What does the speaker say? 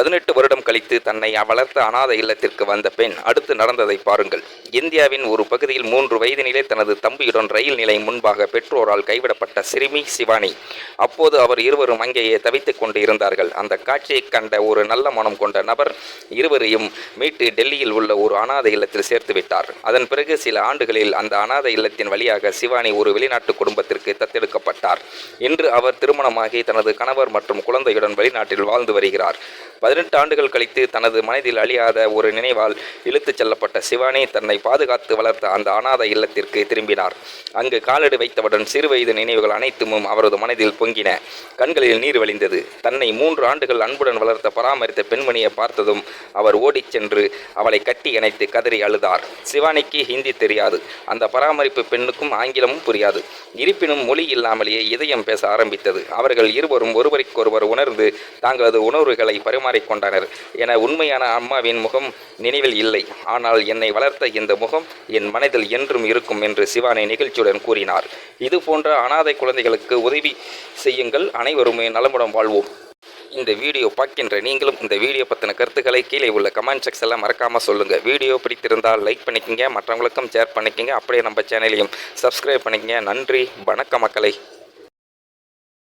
பதினெட்டு வருடம் கழித்து தன்னை வளர்த்த அனாத இல்லத்திற்கு வந்த பெண் அடுத்து நடந்ததை பாருங்கள். இந்தியாவின் ஒரு பகுதியில் மூன்று வயதினிலே தனது தம்பியுடன் ரயில் நிலையம் முன்பாக பெற்றோரால் கைவிடப்பட்ட சிறுமி சிவானி. அப்போது அவர் இருவரும் அங்கேயே தவித்துக் கொண்டு இருந்தார்கள். அந்த காட்சியை கண்ட ஒரு நல்ல மனம் கொண்ட நபர் இருவரையும் மீட்டு டெல்லியில் உள்ள ஒரு அனாதை இல்லத்தில் சேர்த்து விட்டார். அதன் பிறகு சில ஆண்டுகளில் அந்த அனாதை இல்லத்தின் வழியாக சிவானி ஒரு வெளிநாட்டு குடும்பத்திற்கு தத்தெடுக்கப்பட்டார். இன்று அவர் திருமணமாகி தனது கணவர் மற்றும் குழந்தையுடன் வெளிநாட்டில் வாழ்ந்து வருகிறார். பதினெட்டு ஆண்டுகள் கழித்து தனது மனதில் அழியாத ஒரு நினைவால் இழுத்துச் செல்லப்பட்ட சிவானி தன்னை பாதுகாத்து வளர்த்த அந்த அனாதை இல்லத்திற்கு திரும்பினார். அங்கு காலடி வைத்தவுடன் சிறுவயது நினைவுகள் அனைத்தும் அவரது மனதில் பொங்கின. கண்களில் நீர் வழிந்தது. தன்னை மூன்று ஆண்டுகள் அன்புடன் வளர்த்த பராமரித்த பெண்மணியை பார்த்ததும் அவர் ஓடிச் சென்று அவளை கட்டி இணைத்து கதறி அழுதார். சிவானிக்கு ஹிந்தி தெரியாது. அந்த பராமரிப்பு பெண்ணுக்கும் ஆங்கிலமும் புரியாது. இருப்பினும் மொழி இல்லாமலேயே இதயம் பேச ஆரம்பித்தது. அவர்கள் இருவரும் ஒருவருக்கொருவர் உணர்ந்து தங்களது உணர்வுகளை பரிமாறிக்கொண்டனர். என உண்மையான அம்மாவின் முகம் நினைவில் இல்லை. ஆனால் என்னை வளர்த்த இந்த முகம் என் மனதில் என்றும் இருக்கும் என்று சிவானி நிகழ்ச்சியுடன் கூறினார். இது போன்ற அனாதை குழந்தைகளுக்கு உதவி செய்யுங்கள். அனைவருமே நலமுடன் வாழ்வோம். இந்த வீடியோ பார்க்கின்ற நீங்களும் இந்த வீடியோ பற்றின கருத்துக்களை கீழே உள்ள கமெண்ட் செக்ஸெல்லாம் மறக்காமல் சொல்லுங்கள் வீடியோ பிடித்திருந்தால் லைக் பண்ணிக்கோங்க. மற்றவங்களுக்கும் ஷேர் பண்ணிக்கோங்க. அப்படியே நம்ம சேனலையும் சப்ஸ்கிரைப் பண்ணிக்கங்க. நன்றி. வணக்க மக்களை.